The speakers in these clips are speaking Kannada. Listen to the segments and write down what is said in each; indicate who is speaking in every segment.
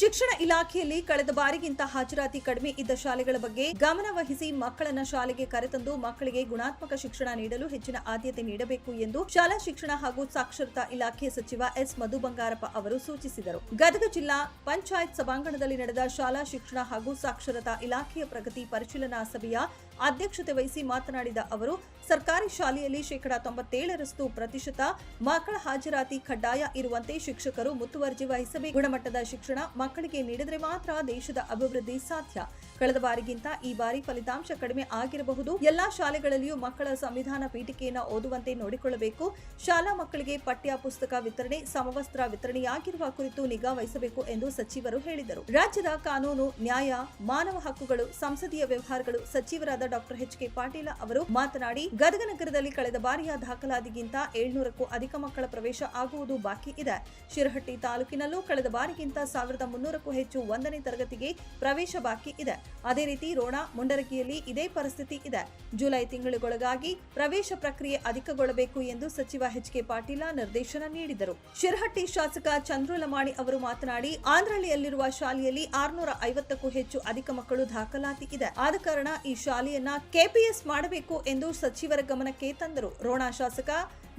Speaker 1: ಶಿಕ್ಷಣ ಇಲಾಖೆಯಲ್ಲಿ ಕಳೆದ ಬಾರಿಗಿಂತ ಹಾಜರಾತಿ ಕಡಿಮೆ ಇದ್ದ ಶಾಲೆಗಳ ಬಗ್ಗೆ ಗಮನ ವಹಿಸಿ ಮಕ್ಕಳನ್ನ ಶಾಲೆಗೆ ಕರೆತಂದು ಮಕ್ಕಳಿಗೆ ಗುಣಾತ್ಮಕ ಶಿಕ್ಷಣ ನೀಡಲು ಹೆಚ್ಚಿನ ಆದ್ಯತೆ ನೀಡಬೇಕು ಎಂದು ಶಾಲಾ ಶಿಕ್ಷಣ ಹಾಗೂ ಸಾಕ್ಷರತಾ ಇಲಾಖೆ ಸಚಿವ ಎಸ್ ಮಧು ಬಂಗಾರಪ್ಪ ಅವರು ಸೂಚಿಸಿದರು. ಗದಗ ಜಿಲ್ಲಾ ಪಂಚಾಯತ್ ಸಭಾಂಗಣದಲ್ಲಿ ನಡೆದ ಶಾಲಾ ಶಿಕ್ಷಣ ಹಾಗೂ ಸಾಕ್ಷರತಾ ಇಲಾಖೆಯ ಪ್ರಗತಿ ಪರಿಶೀಲನಾ ಸಭೆಯ ಅಧ್ಯಕ್ಷತೆ ವಹಿಸಿ ಮಾತನಾಡಿದ ಅವರು, ಸರ್ಕಾರಿ ಶಾಲೆಯಲ್ಲಿ ಶೇಕಡಾ ತೊಂಬತ್ತೇಳರಷ್ಟು ಪ್ರತಿಶತ ಮಕ್ಕಳ ಹಾಜರಾತಿ ಕಡ್ಡಾಯ ಇರುವಂತೆ ಶಿಕ್ಷಕರು ಮುತುವರ್ಜಿ ವಹಿಸಬೇಕು. ಗುಣಮಟ್ಟದ ಶಿಕ್ಷಣ ಮಕ್ಕಳಿಗೆ ನೀಡಿದರೆ ಮಾತ್ರ ದೇಶದ ಅಭಿವೃದ್ಧಿ ಸಾಧ್ಯ. ಕಳೆದ ಬಾರಿಗಿಂತ ಈ ಬಾರಿ ಫಲಿತಾಂಶ ಕಡಿಮೆ ಆಗಿರಬಹುದು. ಎಲ್ಲಾ ಶಾಲೆಗಳಲ್ಲಿಯೂ ಮಕ್ಕಳ ಸಂವಿಧಾನ ಪೀಠಿಕೆಯನ್ನು ಓದುವಂತೆ ನೋಡಿಕೊಳ್ಳಬೇಕು. ಶಾಲಾ ಮಕ್ಕಳಿಗೆ ಪಠ್ಯ ಪುಸ್ತಕ ವಿತರಣೆ, ಸಮವಸ್ತ್ರ ವಿತರಣೆಯಾಗಿರುವ ಕುರಿತು ನಿಗಾ ವಹಿಸಬೇಕು ಎಂದು ಸಚಿವರು ಹೇಳಿದರು. ರಾಜ್ಯದ ಕಾನೂನು, ನ್ಯಾಯ, ಮಾನವ ಹಕ್ಕುಗಳು, ಸಂಸದೀಯ ವ್ಯವಹಾರಗಳು ಸಚಿವರಾದ ಡಾಕ್ಟರ್ ಎಚ್ ಕೆ ಪಾಟೀಲ ಅವರು ಮಾತನಾಡಿ ಗದಗ ನಗರದಲ್ಲಿ ಕಳೆದ ಬಾರಿಯ ದಾಖಲಾತಿಗಿಂತ ಏಳ್ನೂರಕ್ಕೂ ಅಧಿಕ ಮಕ್ಕಳ ಪ್ರವೇಶ ಆಗುವುದು ಬಾಕಿ ಇದೆ. ಶಿರಹಟ್ಟಿ ತಾಲೂಕಿನಲ್ಲೂ ಕಳೆದ ಬಾರಿಗಿಂತ ಸಾವಿರದ ಮುನ್ನೂರಕ್ಕೂ ಹೆಚ್ಚು ಒಂದನೇ ತರಗತಿಗೆ ಪ್ರವೇಶ ಬಾಕಿ ಇದೆ. ಅದೇ ರೀತಿ ರೋಣ ಮುಂಡರಗಿಯಲ್ಲಿ ಇದೇ ಪರಿಸ್ಥಿತಿ ಇದೆ. ಜುಲೈ ತಿಂಗಳಿಗೊಳಗಾಗಿ ಪ್ರವೇಶ ಪ್ರಕ್ರಿಯೆ ಅಧಿಕಗೊಳ್ಳಬೇಕು ಎಂದು ಸಚಿವ ಎಚ್ ಕೆ ಪಾಟೀಲ ನಿರ್ದೇಶನ ನೀಡಿದರು. ಶಿರಹಟ್ಟಿ ಶಾಸಕ ಚಂದ್ರು ಲಮಾಣಿ ಅವರು ಮಾತನಾಡಿ ಆಂಧ್ರಳಿಯಲ್ಲಿರುವ ಶಾಲೆಯಲ್ಲಿ ಆರುನೂರ ಐವತ್ತಕ್ಕೂ ಹೆಚ್ಚು ಅಧಿಕ ಮಕ್ಕಳು ದಾಖಲಾತಿ ಇದೆ. ಆದ ಕಾರಣ ಈ ಶಾಲೆಯನ್ನ ಕೆಪಿಎಸ್ ಮಾಡಬೇಕು ಎಂದು ಸಚಿವರ ಗಮನಕ್ಕೆ ತಂದರು. ರೋಣ ಶಾಸಕ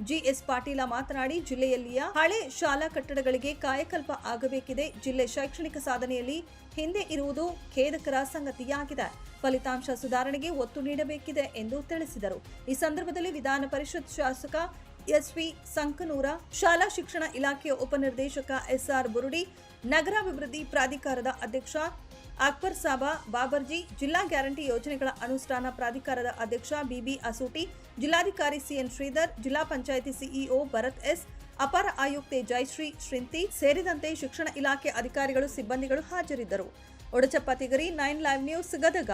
Speaker 1: ಜಿಎಸ್ ಪಾಟೀಲ ಮಾತನಾಡಿ, ಜಿಲ್ಲೆಯಲ್ಲಿಯ ಹಳೆ ಶಾಲಾ ಕಟ್ಟಡಗಳಿಗೆ ಕಾಯಕಲ್ಪ ಆಗಬೇಕಿದೆ. ಜಿಲ್ಲೆ ಶೈಕ್ಷಣಿಕ ಸಾಧನೆಯಲ್ಲಿ ಹಿಂದೆ ಇರುವುದು ಖೇದಕರ ಸಂಗತಿಯಾಗಿದೆ. ಫಲಿತಾಂಶ ಸುಧಾರಣೆಗೆ ಒತ್ತು ನೀಡಬೇಕಿದೆ ಎಂದು ತಿಳಿಸಿದರು. ಈ ಸಂದರ್ಭದಲ್ಲಿ ವಿಧಾನ ಪರಿಷತ್ ಶಾಸಕ ಎಸ್ವಿ ಸಂಕನೂರ, ಶಾಲಾ ಶಿಕ್ಷಣ ಇಲಾಖೆಯ ಉಪನಿರ್ದೇಶಕ ಎಸ್ಆರ್ ಬುರುಡಿ, ನಗರಾಭಿವೃದ್ಧಿ ಪ್ರಾಧಿಕಾರದ ಅಧ್ಯಕ್ಷ ಅಕ್ಬರ್ ಸಾಬಾ, ಬಾಬರ್ಜಿ, ಜಿಲ್ಲಾ ಗ್ಯಾರಂಟಿ ಯೋಜನೆಗಳ ಅನುಷ್ಠಾನ ಪ್ರಾಧಿಕಾರದ ಅಧ್ಯಕ್ಷ ಬಿಬಿ ಅಸೂಟಿ, ಜಿಲ್ಲಾಧಿಕಾರಿ ಸಿಎನ್ ಶ್ರೀಧರ್, ಜಿಲ್ಲಾ ಪಂಚಾಯಿತಿ ಸಿಇಒ ಭರತ್ ಎಸ್ ಅಪರ ಆಯುಕ್ತೆ ಜಯಶ್ರೀ ಶ್ರಿಂತಿ ಸೇರಿದಂತೆ ಶಿಕ್ಷಣ ಇಲಾಖೆ ಅಧಿಕಾರಿಗಳು ಸಿಬ್ಬಂದಿಗಳು ಹಾಜರಿದ್ದರು. Odachappa Tigari, nine live news Gadag.